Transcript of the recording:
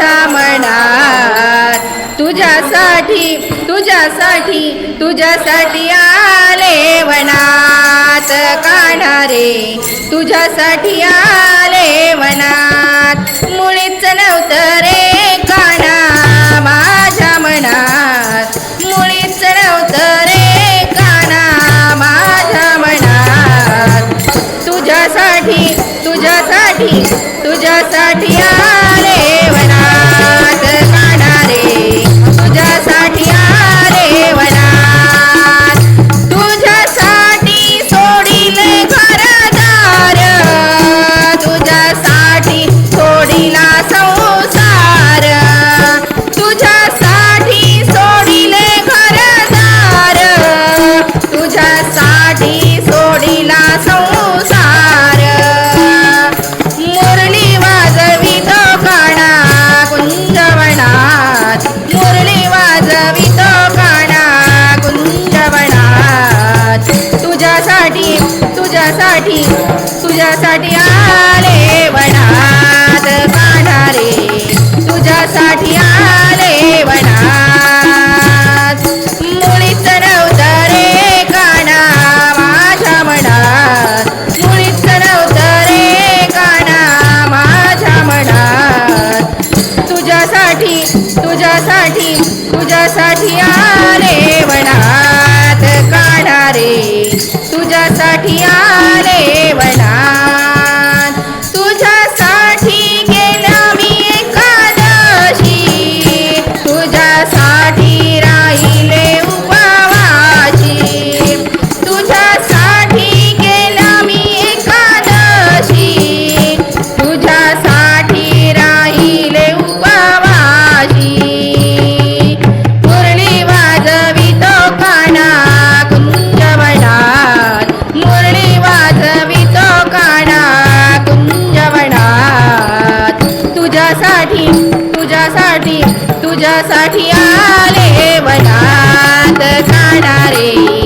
माझ्या मनात तुझ्यासाठी तुझ्यासाठी तुझ्यासाठी आले वनात काढारे. तुझ्यासाठी आले वनात. मुळीच नव्हतं रे काना माझ्या मनात. मुळीच नव्हतं रे काना माझ्या मनात. तुझ्यासाठी तुझ्यासाठी तुझ्यासाठी तुझ्यासाठी आले वनात काढारे तुझ्यासाठी आले वनात मुळीच नव्हतं रे काना माझ्या मनात. मुळीच नव्हतं रे काना माझ्या मनात. तुझ्यासाठी तुझ्यासाठी तुझ्यासाठी आले तुझ्यासाठी तुझ्यासाठी तुझ्यासाठी आले वनात काढारे तुझ्यासाठी